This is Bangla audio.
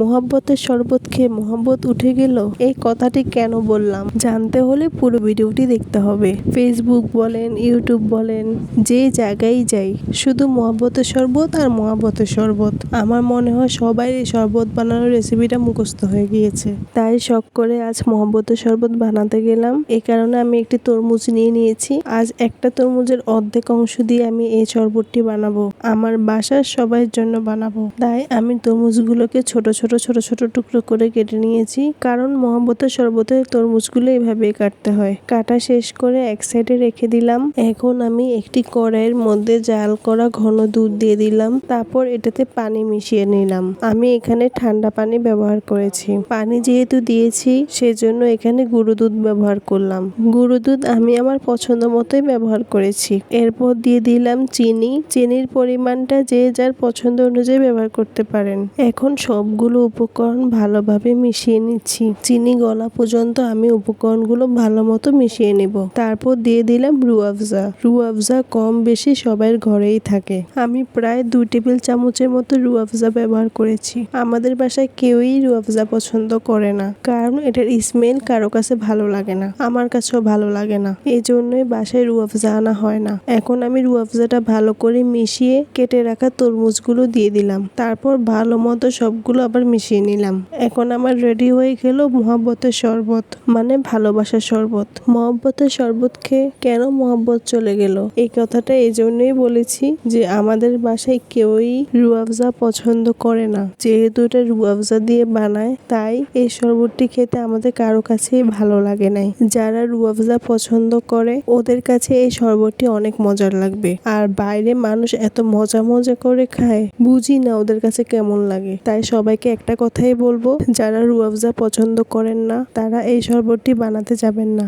মোহাব্বতের শরবত খেয়ে মোহাব্বত উঠে গেল, এই কথাটি কেন বললাম? জানতে হলে পুরো ভিডিওটি দেখতে হবে। ফেসবুক বলেন ইউটিউব বলেন, যে জায়গায় যাই, শুধু মোহাব্বতের শরবত আর মোহাব্বতের শরবত। আমার মনে হয় সবাই এই শরবত বানানোর রেসিপিটা মুখস্থ হয়ে গিয়েছে। তাই শখ করে আজ মোহাব্বতের শরবত বানাতে গেলাম। এই কারণে আমি একটি তরমুজ নিয়ে নিয়েছি। আজ একটা তরমুজের অর্ধেক অংশ দিয়ে আমি এই শরবতটি বানাবো। আমার বাসার সবার জন্য বানাবো। তাই আমি তরমুজগুলোকে ছোট ছোট ছোট ছোট টুকরো করে কেটে নিয়েছি। কারণ মহব্বতের শরবতের তরমুজগুলো এভাবে কাটতে হয়। কাটা শেষ করে এক সাইডে রেখে দিলাম। এখন আমি একটি কড়াইয়ের মধ্যে জাল করা ঘন দুধ দিয়ে দিলাম। তারপর এটাতে পানি মিশিয়ে নিলাম। আমি এখানে ঠান্ডা পানি ব্যবহার করেছি। পানি যেহেতু দিয়েছি, সেজন্য এখানে গুঁড়ো দুধ ব্যবহার করলাম। গুঁড়ো দুধ আমি আমার পছন্দ মতোই ব্যবহার করেছি। এরপর দিয়ে দিলাম চিনি। চিনির পরিমাণটা যে যার পছন্দ অনুযায়ী ব্যবহার করতে পারেন। এখন সবগুলো উপকরণ ভালোভাবে মিশিয়ে নিচ্ছি। চিনি গলা পর্যন্ত আমি উপকরণগুলো ভালো মতো মিশিয়ে নেব। তারপর দিয়ে দিলাম রুয়াফজা রুয়াফজা কম বেশি সবার ঘরেই থাকে। আমি প্রায় দুই টেবিল চামচের মতো রুয়াফজা ব্যবহার করেছি। আমাদের বাসায় কেউই রুয়াফজা পছন্দ করে না, কারণ এটার স্মেল কারও কাছে ভালো লাগে না, আমার কাছেও ভালো লাগে না। এই জন্যই বাসায় রুয়াফজা আনা হয় না। এখন আমি রুয়াফজাটা ভালো করে মিশিয়ে কেটে রাখা তরমুজগুলো দিয়ে দিলাম। তারপর ভালো মতো সবগুলো আবার মিশিয়ে নিলাম। এখন আমার রেডি হয়ে গেল মহাব্বতের শরবত মানে ভালোবাসার শরবত। মহব্বতের শরবত খেয়ে কেন মহব্বত চলে গেল? এই কথাটা এই জন্যই বলেছি যে আমাদের বাসায় কেউই রুয়াফজা পছন্দ করে না। যেহেতু এটা রুয়াফজা দিয়ে বানায়, তাই এই শরবতটি খেতে আমাদের কারও কাছেই ভালো লাগে নাই। যারা রুয়াফজা পছন্দ করে, ওদের কাছে এই শরবতটি অনেক মজার লাগবে। আর বাইরে মানুষ এত মজা মজা করে খায়, বুঝি না ওদের কাছে কেমন লাগে। তাই সবাইকে একটা কথাই বলব, যারা রুয়াফজা পছন্দ করেন না, তারা এই শরবতটি বানাতে যাবেন না।